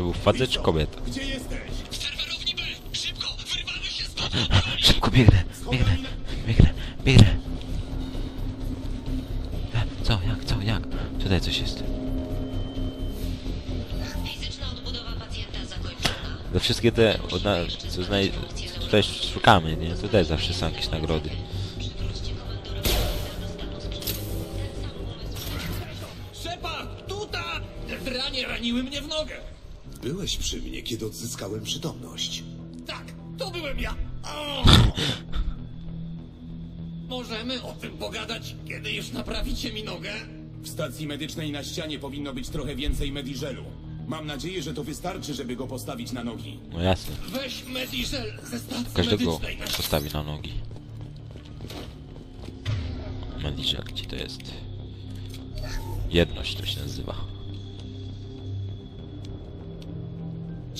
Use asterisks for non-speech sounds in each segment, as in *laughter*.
To był facet czy kobieta? Gdzie jesteś? Serwerowni B! Szybko! Wyrwamy się stąd! Szybko biegnę, biegnę, biegnę, biegnę. E, Co, jak, co, jak? Tutaj coś jest. Fizyczna odbudowa pacjenta zakończona. Za wszystkie te, odna, co znaj... Tutaj szukamy, nie? Tutaj zawsze są jakieś nagrody. Shepard! Tuta! Te dranie raniły mnie w nogę! Byłeś przy mnie, kiedy odzyskałem przytomność. Tak, to byłem ja! O! Możemy o tym pogadać, kiedy już naprawicie mi nogę? W stacji medycznej na ścianie powinno być trochę więcej mediżelu. Mam nadzieję, że to wystarczy, żeby go postawić na nogi. No jasne. Weź Mediżel ze stacji Każdego medycznej na postawi na nogi. Manager, gdzie to jest? Jedność to się nazywa.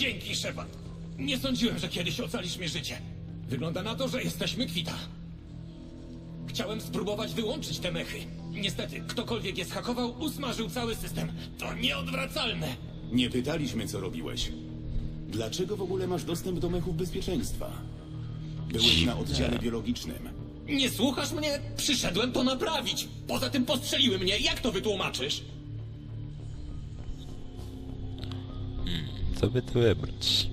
Dzięki, Shepard. Nie sądziłem, że kiedyś ocalisz mi życie. Wygląda na to, że jesteśmy kwita. Chciałem spróbować wyłączyć te mechy. Niestety, ktokolwiek je schakował, usmażył cały system. To nieodwracalne. Nie pytaliśmy, co robiłeś. Dlaczego w ogóle masz dostęp do mechów bezpieczeństwa? Byłeś na oddziale biologicznym. Nie słuchasz mnie? Przyszedłem to naprawić. Poza tym postrzeliły mnie. Jak to wytłumaczysz? Co by tu wybrać?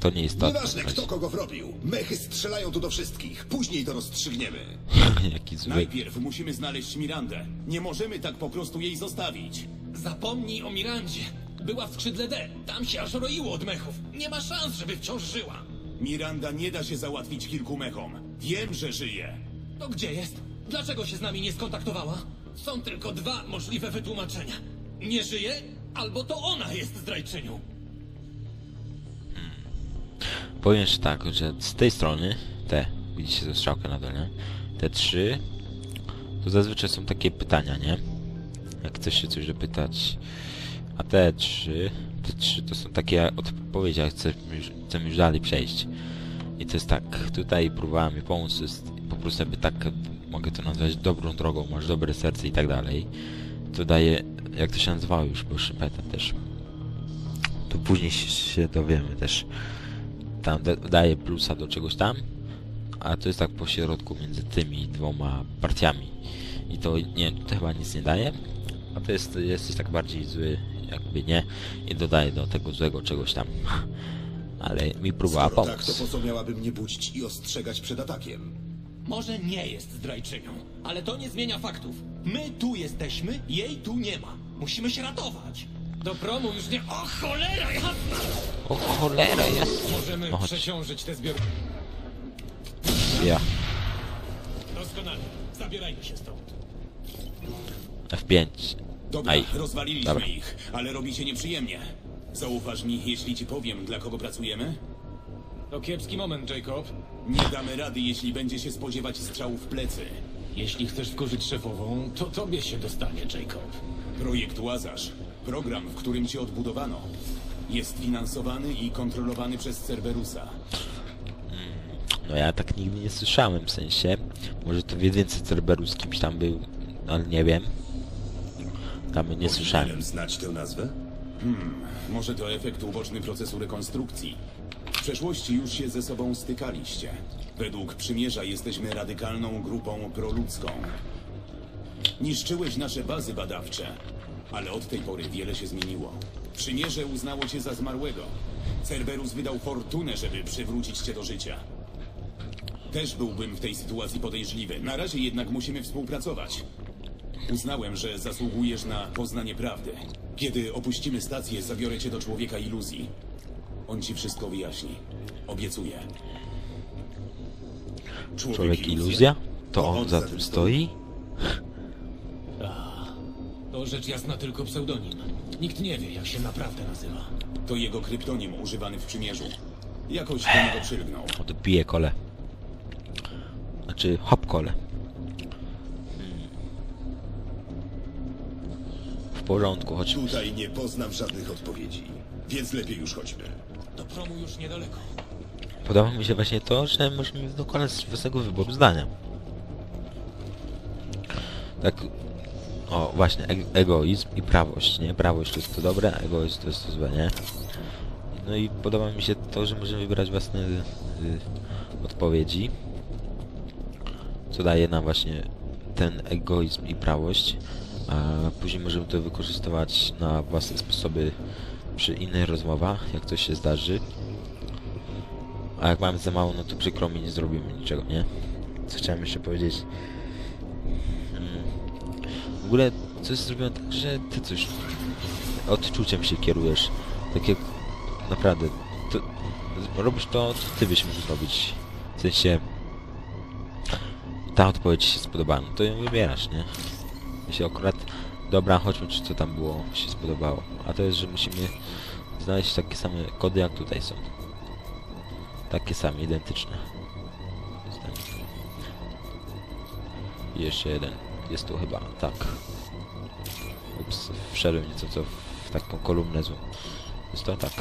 To nie istotne. Nieważne, kto kogo wrobił. Mechy strzelają tu do wszystkich. Później to rozstrzygniemy. *laughs* Jaki zły. Najpierw musimy znaleźć Mirandę. Nie możemy tak po prostu jej zostawić. Zapomnij o Mirandzie. Była w skrzydle D. Tam się aż roiło od mechów. Nie ma szans, żeby wciąż żyła. Miranda nie da się załatwić kilku mechom. Wiem, że żyje. To gdzie jest? Dlaczego się z nami nie skontaktowała? Są tylko dwa możliwe wytłumaczenia. Nie żyje, albo to ona jest zdrajczynią. Powiem że tak, że z tej strony, te, widzicie tę strzałkę na dole, te trzy, to zazwyczaj są takie pytania, nie? Jak chcesz się coś dopytać. A te trzy, te trzy to są takie odpowiedzi, jak chcemy już, już dalej przejść. I to jest tak, tutaj próbowała mi pomóc, jest po prostu jakby tak, mogę to nazwać dobrą drogą, masz dobre serce i tak dalej. To daje, jak to się nazywało już, bo już nie pamiętam też. To później się, dowiemy też tam da, daje plusa do czegoś tam, a to jest tak po środku między tymi dwoma partiami. I to nie, to chyba nic nie daje, a to jest, jesteś tak bardziej zły, jakby nie, i dodaje do tego złego czegoś tam. *laughs* Ale mi próbowała Skoro tak, to pomóc. po co miałaby mnie budzić i ostrzegać przed atakiem? Może nie jest zdrajczynią, ale to nie zmienia faktów. My tu jesteśmy, jej tu nie ma. Musimy się ratować. Do promu już nie... O cholera jasna! O cholera, jest! Możemy No chodź. przeciążyć te zbiory. Ja. Doskonale. Zabierajmy się stąd. F5. Dobra, Aj. rozwaliliśmy Dobra. ich, ale robi się nieprzyjemnie. Zaufasz mi, jeśli ci powiem, dla kogo pracujemy? To kiepski moment, Jacob. Nie damy rady, jeśli będzie się spodziewać strzału w plecy. Jeśli chcesz wkurzyć szefową, to tobie się dostanie, Jacob. Projekt Łazarz, program, w którym cię odbudowano, jest finansowany i kontrolowany przez Cerberusa. No ja tak nigdy nie słyszałem, w sensie, może to wie więcej Cerberus kimś tam był, ale nie wiem. Tam nie słyszałem. Powinienem znać tę nazwę? Może to efekt uboczny procesu rekonstrukcji. Przeszłości już się ze sobą stykaliście. Według przymierza jesteśmy radykalną grupą proludzką. Niszczyłeś nasze bazy badawcze, ale od tej pory wiele się zmieniło. Przymierze uznało cię za zmarłego. Cerberus wydał fortunę, żeby przywrócić cię do życia. Też byłbym w tej sytuacji podejrzliwy. Na razie jednak musimy współpracować. Uznałem, że zasługujesz na poznanie prawdy. Kiedy opuścimy stację, zabiorę cię do człowieka iluzji. On ci wszystko wyjaśni. Obiecuję. Człowiek iluzja? To on za tym stoi? To rzecz jasna tylko pseudonim. Nikt nie wie, jak się naprawdę nazywa. To jego kryptonim używany w przymierzu. Jakoś do niego przylgnął. O, to pije kole. Znaczy, hop kole. W porządku, chodź. Tutaj nie poznam żadnych odpowiedzi. Więc lepiej już chodźmy. Do promu już niedaleko. Podoba mi się właśnie to, że możemy dokonać własnego wyboru zdania. Tak O, właśnie, e egoizm i prawość, nie? Prawość to jest to dobre, a egoizm to jest to złe, nie? No i podoba mi się to, że możemy wybrać własne y, odpowiedzi. Co daje nam właśnie ten egoizm i prawość. A później możemy to wykorzystywać na własne sposoby przy innych rozmowach, jak coś się zdarzy. A jak mamy za mało, no to przykro mi, nie zrobimy niczego, nie? Co chciałem jeszcze powiedzieć? Mm. W ogóle coś zrobione tak, że ty coś odczuciem się kierujesz. Tak jak naprawdę to, robisz to, co ty byś mógł zrobić. W sensie ta odpowiedź się spodobała, no to ją wybierasz, nie? Jeśli akurat dobra, chodźmy, czy co tam było, się spodobało. A to jest, że musimy znaleźć takie same kody, jak tutaj są. Takie same, identyczne. I jeszcze jeden. Jest tu chyba, tak. Ups, wszedłem nieco co w taką kolumnę złą. Jest to tak.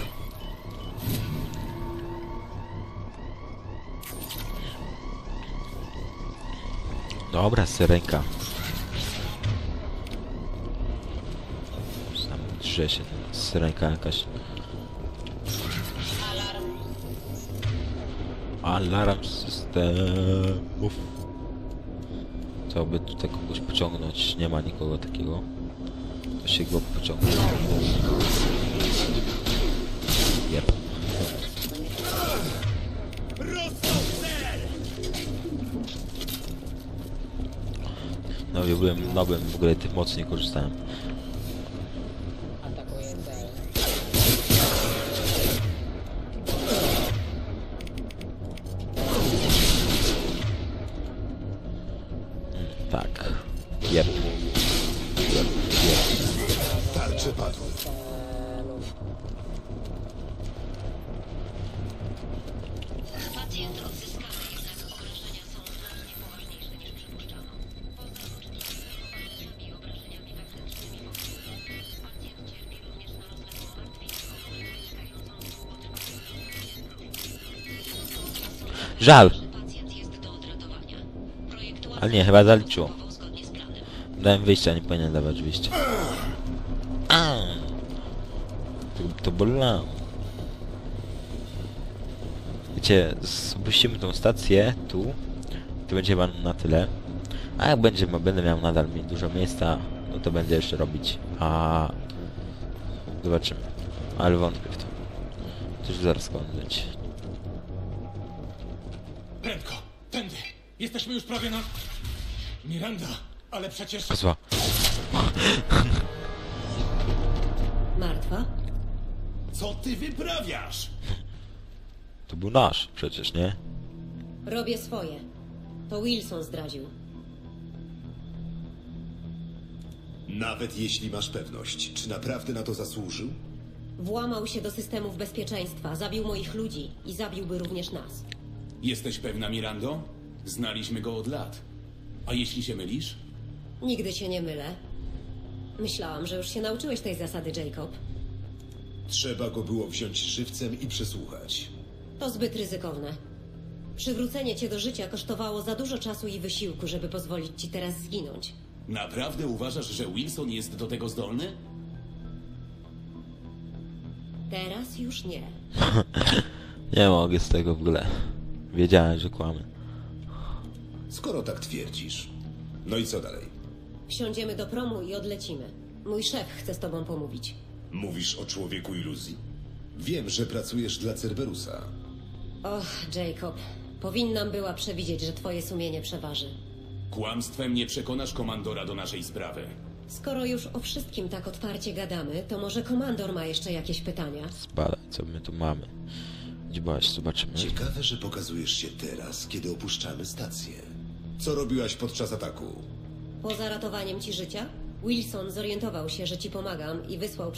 Dobra, syrenka. Drze się syrenka jakaś. Alarm systemów. Co by tutaj kogoś pociągnąć? Nie ma nikogo takiego. To się go pociągnie. Jep. No ja byłem nowym, w ogóle tym mocniej korzystałem. Żal! Ale nie, chyba zaliczyło. Dałem wyjścia, nie powinien dawać wyjścia. A! To, to bolało. Wiecie, spuścimy tą stację tu. To będzie chyba na tyle. A jak będzie, bo będę miał nadal dużo miejsca, no to będę jeszcze robić. A zobaczymy. Ale wątpię w to. Też zaraz kończyć. Jesteśmy już prawie na... Miranda, ale przecież... Zła. Martwa? Co ty wyprawiasz? To był nasz przecież, nie? Robię swoje. To Wilson zdradził. Nawet jeśli masz pewność, czy naprawdę na to zasłużył? Włamał się do systemów bezpieczeństwa, zabił moich ludzi i zabiłby również nas. Jesteś pewna, Mirando? Znaliśmy go od lat. A jeśli się mylisz? Nigdy się nie mylę. Myślałam, że już się nauczyłeś tej zasady, Jacob. Trzeba go było wziąć żywcem i przesłuchać. To zbyt ryzykowne. Przywrócenie cię do życia kosztowało za dużo czasu i wysiłku, żeby pozwolić ci teraz zginąć. Naprawdę uważasz, że Wilson jest do tego zdolny? Teraz już nie. *laughs* Nie mogę z tego w ogóle. Wiedziałem, że kłamy. Skoro tak twierdzisz. No i co dalej? Wsiądziemy do promu i odlecimy. Mój szef chce z tobą pomówić. Mówisz o człowieku iluzji? Wiem, że pracujesz dla Cerberusa. Och, Jacob. Powinnam była przewidzieć, że twoje sumienie przeważy. Kłamstwem nie przekonasz komandora do naszej sprawy. Skoro już o wszystkim tak otwarcie gadamy, to może komandor ma jeszcze jakieś pytania? Spadaj, co my tu mamy. Gdzie byłaś? Zobaczymy. Ciekawe, że pokazujesz się teraz, kiedy opuszczamy stację. Co robiłaś podczas ataku? Poza ratowaniem ci życia, Wilson zorientował się, że ci pomagam i wysłał